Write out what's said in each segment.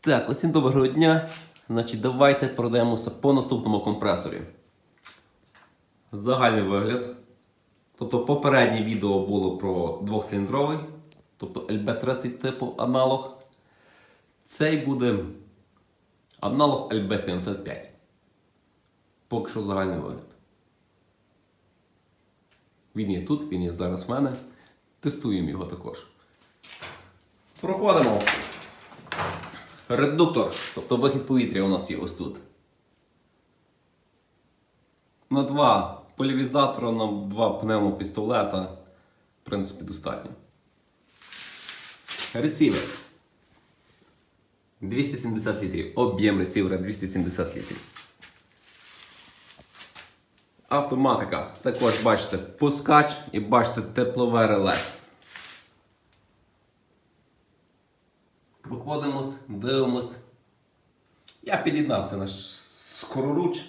Так, усім доброго дня. Значить, давайте пройдемося по наступному компресорі. Загальний вигляд. Тобто попереднє відео було про двохциліндровий, тобто LB30 типу аналог. Цей буде аналог LB75. Поки що загальний вигляд. Він є тут, він є зараз в мене. Тестуємо його також. Проходимо. Редуктор, тобто вихід повітря у нас є ось тут. На два поляризатора, на два пневмопістолета, в принципі, достатньо. Ресівер. 270 літрів. Об'єм ресівера 270 літрів. Автоматика. Також бачите пускач і бачите теплове реле. Проходимось, дивимось. Я під'єднав це наш скороруч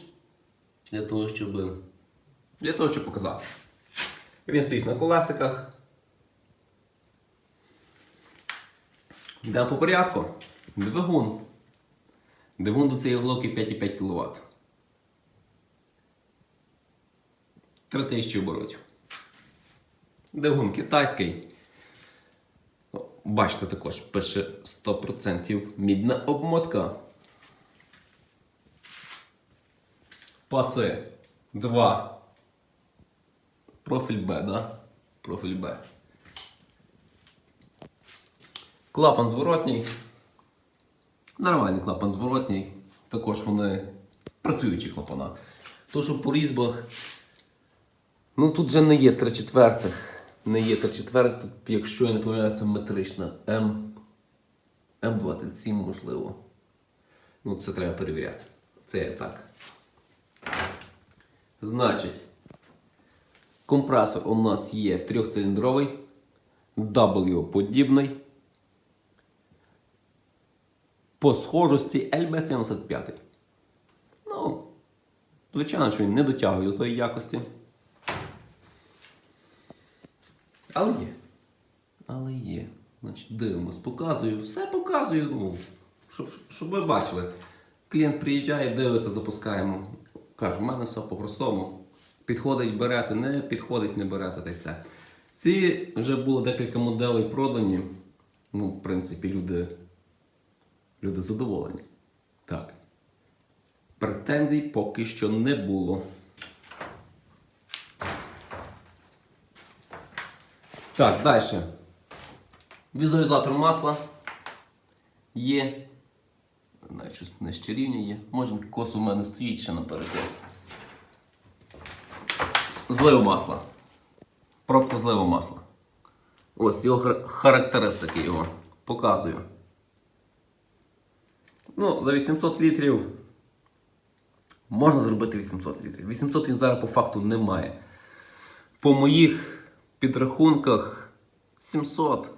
для того, щоб, для того, щоб показати. Він стоїть на колесиках. Йдемо по порядку. Двигун. Двигун до цієї головки 5,5 кВт. 3000 оборотів. Двигун китайський. Бачите, також пише 100% мідна обмотка. Паси 2. Профіль Б, да? Профіль Б. Клапан зворотній. Нормальний клапан зворотній. Також вони працюючі клапана. То, що по різьбах. Ну тут вже не є 3 четвертих. Не є 3 четвертих, тут, якщо я не помиляюся, метрична М. М27 можливо. Ну, це треба перевіряти. Це я так. Значить, компресор у нас є трьохциліндровий, W подібний. По схожості LB75. Ну, звичайно, що він не дотягує до тої якості. Але є. Але є. Значить, дивимось, показую. Все показую, ну, щоб, щоб ви бачили. Клієнт приїжджає, дивиться, запускаємо. Кажу, в мене все по-простому. Підходить, берете, не підходить, не берете та й все. Ці вже було декілька моделей продані. Ну, в принципі, люди, люди задоволені. Так. Претензій поки що не було. Так, далі. Візуалізатор масла є. Навіть щось нижче рівня є. Може кос у мене стоїть ще на перекос. Злив масла. Пробка зливу масла. Ось його характеристики його. Показую. Ну, за 800 літрів можна зробити 800 літрів. 800 він зараз по факту немає. По моїх підрахунках 700,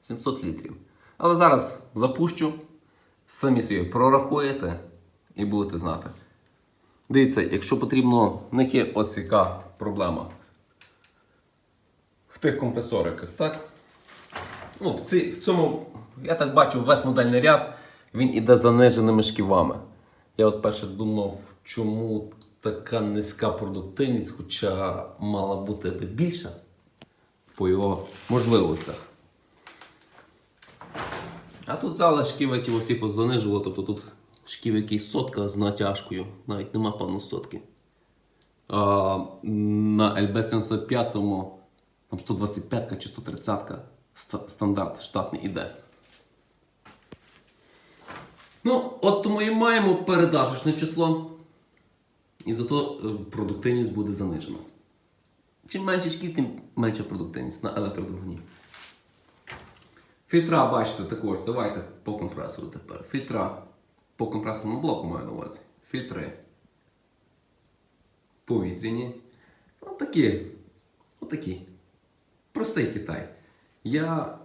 700 літрів. Але зараз запущу, самі собі прорахуєте і будете знати. Дивіться, якщо потрібно, в є ось яка проблема. В тих компресориках, так? Ну, в, ці, в цьому, я так бачу, весь модельний ряд, він іде заниженими шківами. Я от перше думав, чому така низька продуктивність, хоча мала бути більша по його можливостях. А тут зали шківи ті всі позанижували, тобто тут шків якийсь сотка з натяжкою, навіть нема певно сотки. А, на LB75 там 125 чи 130 ста- стандарт штатний іде. Ну, от тому і маємо передаточне число. І зато е, продуктивність буде занижена. Чим менше шків, тим менша продуктивність на електродвигуні. Фільтра, бачите, також. Давайте по компресору тепер. Фільтра по компресорному блоку маю на увазі. Фільтри. Повітряні. Отакі. Отакі. Простий Китай. Я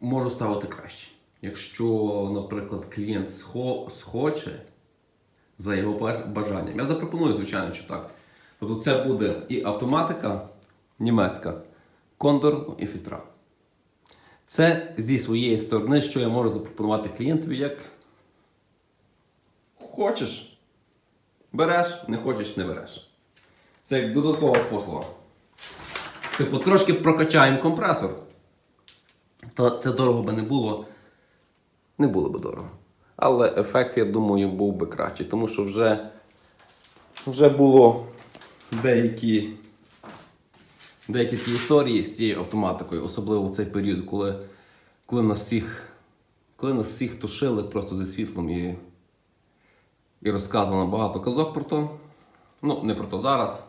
можу ставити краще. Якщо, наприклад, клієнт схо- схоче за його бажанням. Я запропоную, звичайно, що так. Тобто це буде і автоматика німецька, кондор ну, і фільтра. Це зі своєї сторони, що я можу запропонувати клієнтові, як хочеш. Береш, не хочеш, не береш. Це як додаткова послуга. Типу, трошки прокачаємо компресор. То це дорого би не було. Не було би дорого. Але ефект, я думаю, був би кращий, тому що вже, вже було деякі, деякі такі історії з цією автоматикою, особливо в цей період, коли, коли, нас всіх, коли нас всіх тушили просто зі світлом і, і розказували багато казок про то. Ну, не про то зараз.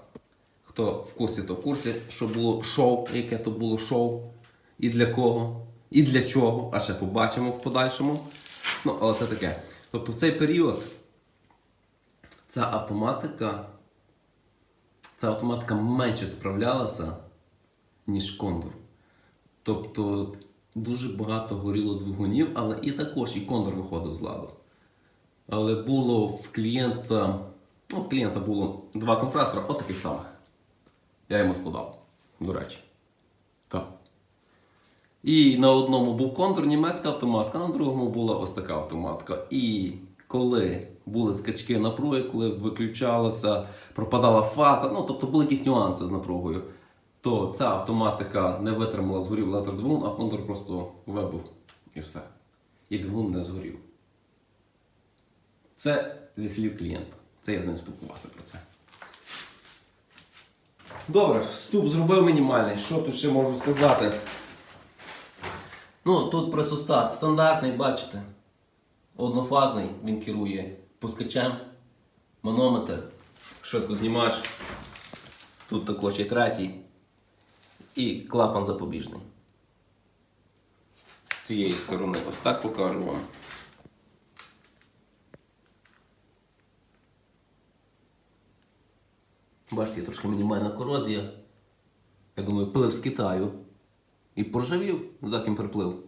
Хто в курсі, то в курсі, що було шоу, яке то було шоу, і для кого, і для чого, а ще побачимо в подальшому. Ну, але це таке. Тобто в цей період ця автоматика, ця автоматика менше справлялася, ніж кондор. Тобто дуже багато горіло двигунів, але і також і кондор виходив з ладу. Але було в клієнта, ну, в клієнта було два компресора, от таких самих. Я йому складав, до речі. Так. І на одному був контур німецька автоматка, на другому була ось така автоматка. І коли були скачки напруги, коли виключалася, пропадала фаза, ну тобто були якісь нюанси з напругою, то ця автоматика не витримала, згорів електродвигун, а контур просто вибув і все. І двигун не згорів. Це зі слів клієнта. Це я з ним спілкувався про це. Добре, вступ зробив мінімальний. Що тут ще можу сказати? Ну, тут пресостат стандартний, бачите. Однофазний, він керує пускачем, манометр, швидкознімач. Тут також є третій. І клапан запобіжний. З цієї сторони ось так покажу вам. Бачите, трошки мінімальна корозія. Я думаю, плив з Китаю. І поржавів, за ким приплив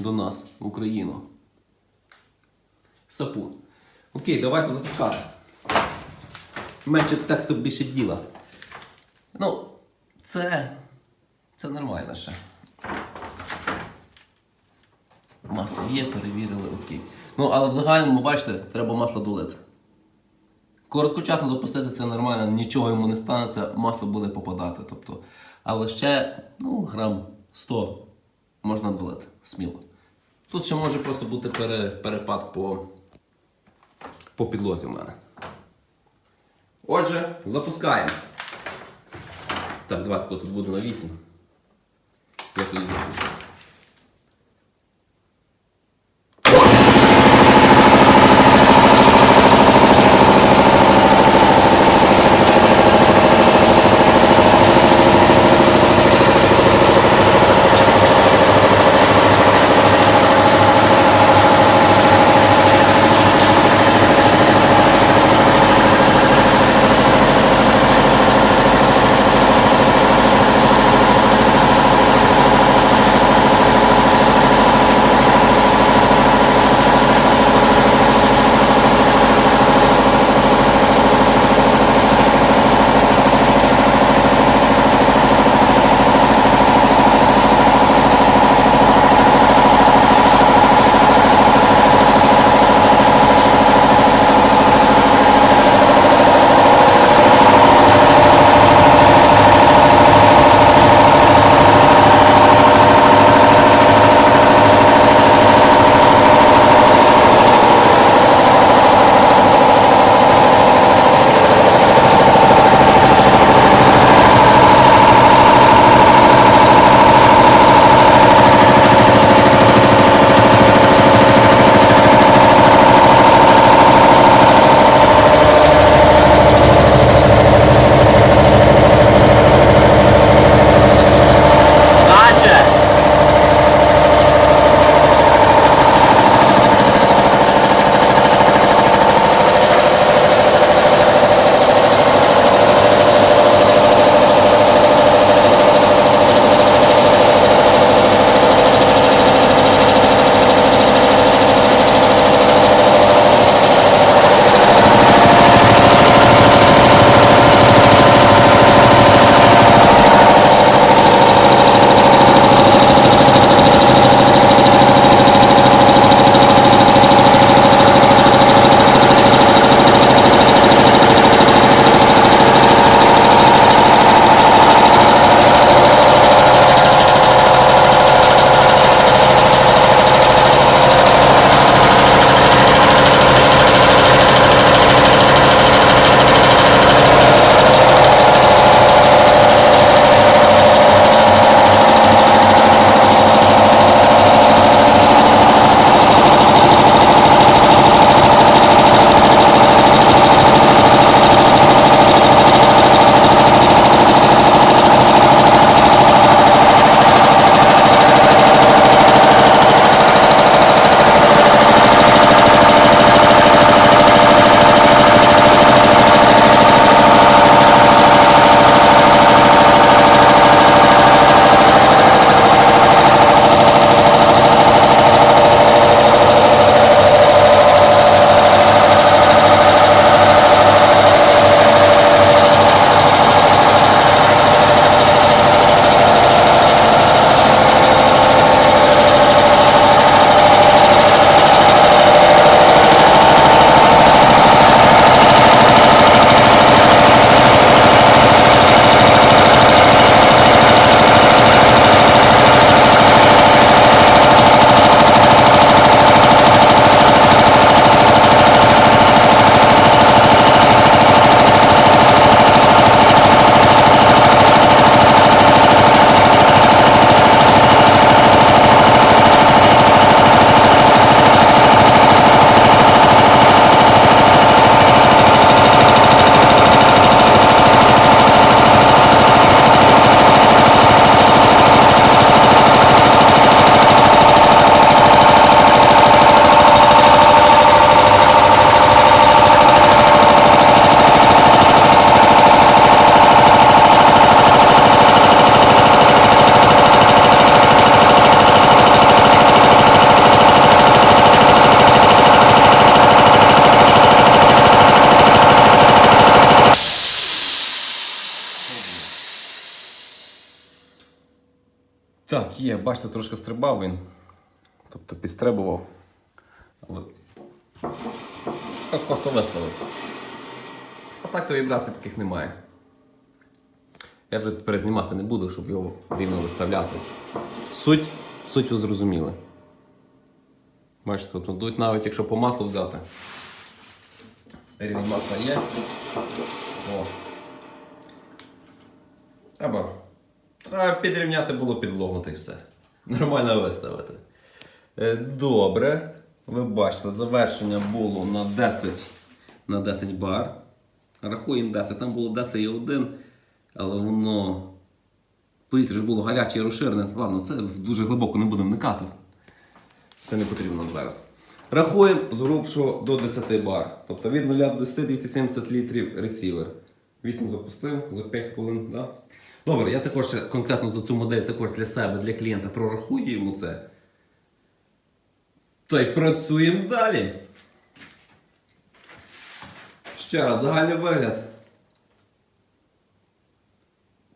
до нас, в Україну. Сапун. Окей, давайте запускати. Менше тексту більше діла. Ну, це. Це нормально ще. Масло є, перевірили, окей. Ну, але в загальному, бачите, треба масло долити. Короткочасно запустити це нормально, нічого йому не станеться, масло буде попадати. Тобто, але ще ну, грам 100 можна долити, сміло. Тут ще може просто бути перепад по, по підлозі в мене. Отже, запускаємо. Так, давайте тут буде на 8. Я тоді запущу. Так, є, бачите, трошки стрибав він. Тобто підстрибував. Але так косо виставив. А так то вібрацій таких немає. Я вже перезнімати не буду, щоб його рівно виставляти. Суть, суть ви зрозуміли. Бачите, тут дуть навіть якщо по маслу взяти. Рівень масла є. О. Треба. Треба підрівняти було підлогу та й все. Нормально виставити. Е, Добре. Ви бачили, завершення було на 10, на 10 бар. Рахуємо 10. Там було 10 і 1, але воно. Повітря ж було гаряче і розширене. Ладно, це дуже глибоко не будемо вникати. Це не потрібно нам зараз. Рахуємо з грубшого до 10 бар. Тобто від 0 до 10 270 літрів ресівер. 8 запустив за 5 хвилин. Да? Добре, я також конкретно за цю модель також для себе, для клієнта прорахую йому це. Та й працюємо далі. Ще раз, загальний вигляд.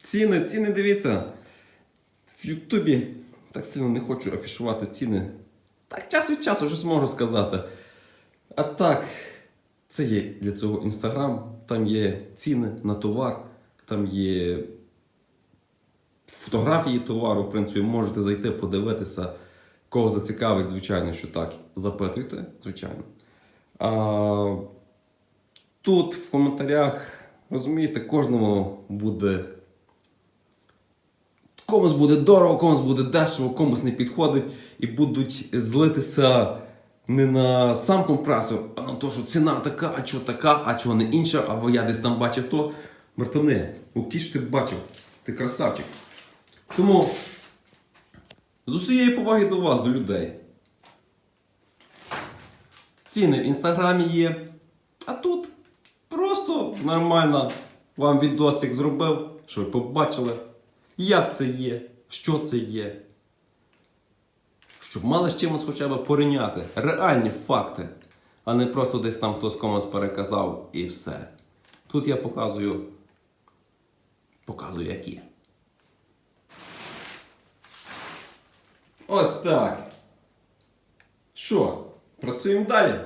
Ціни, ціни дивіться. В Ютубі так сильно не хочу афішувати ціни. Так, час від часу щось можу сказати. А так, це є для цього інстаграм, там є ціни на товар, там є фотографії товару, в принципі, можете зайти, подивитися. Кого зацікавить, звичайно, що так. Запитуйте, звичайно. А, тут в коментарях, розумієте, кожному буде. Комусь буде дорого, комусь буде дешево, комусь не підходить, і будуть злитися не на сам компресор, а на те, що ціна така, а чого така, а чого не інша, або я десь там бачив то. Братане, у кіш ти бачив, ти красавчик. Тому з усієї поваги до вас, до людей. Ціни в інстаграмі є. А тут просто нормально вам відосик зробив, щоб ви побачили, як це є, що це є. Щоб мали з чимось хоча б порівняти реальні факти, а не просто десь там хтось комусь переказав і все. Тут я показую, показую, як Ось так. Що? Працюємо далі.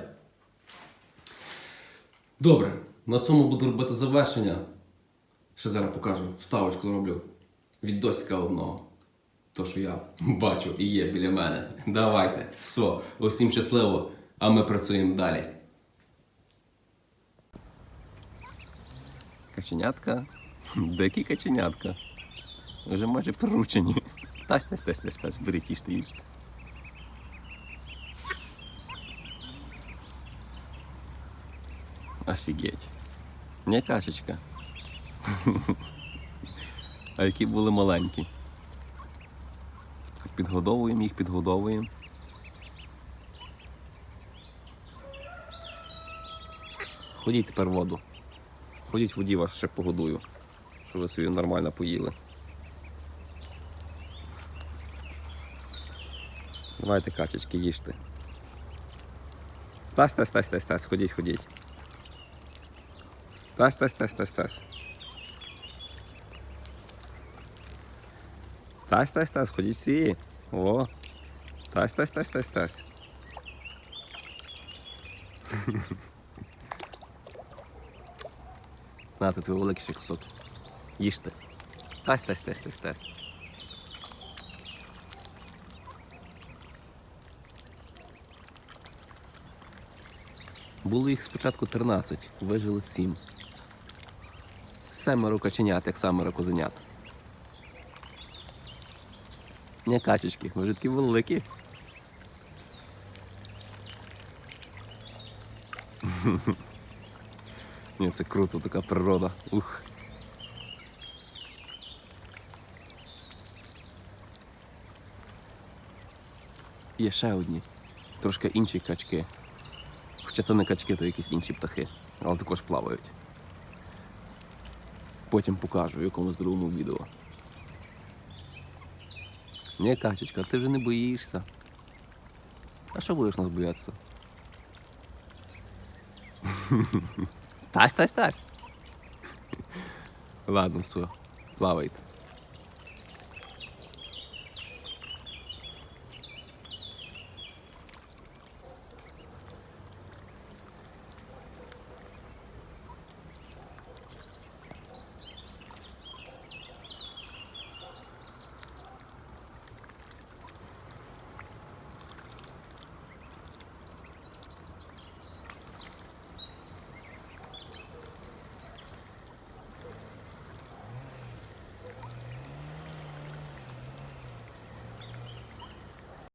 Добре, на цьому буду робити завершення. Ще зараз покажу, вставочку зроблю від досика одного. То, що я бачу і є біля мене. Давайте. Все, усім щасливо, а ми працюємо далі. Каченятка. Дикі каченятка. Вже майже приручені. Тась, тась, тась, тась, тась, беріть, їжте, їжте. Офігеть. Не кашечка. А які були маленькі. Підгодовуємо їх, підгодовуємо. Ходіть тепер в воду. Ходіть в воді, вас ще погодую, щоб ви собі нормально поїли. Давайте качечки їжте. Тась, тась, тась, тась, тась, ходіть, ходіть. Тась, тась, тась, тась, тась. Тась, тась, тась, ходіть всі. О. Тась, тась, тась, тась, тась. Нате твій великий кусок. Їжте. Тась, тась, тась, тась, тась. Було їх спочатку 13, вижили 7. Семеро каченят, як семеро козенят. Не качечки, вже такі великі. Ні, це круто, така природа. Ух. Є ще одні, трошки інші качки. Хоча то не качки, то якісь інші птахи, але також плавають. Потім покажу в якомусь другому відео. Ні, качечка, ти вже не боїшся. А що будеш нас боятися? Тась, тась, тась. Ладно, все, плавайте.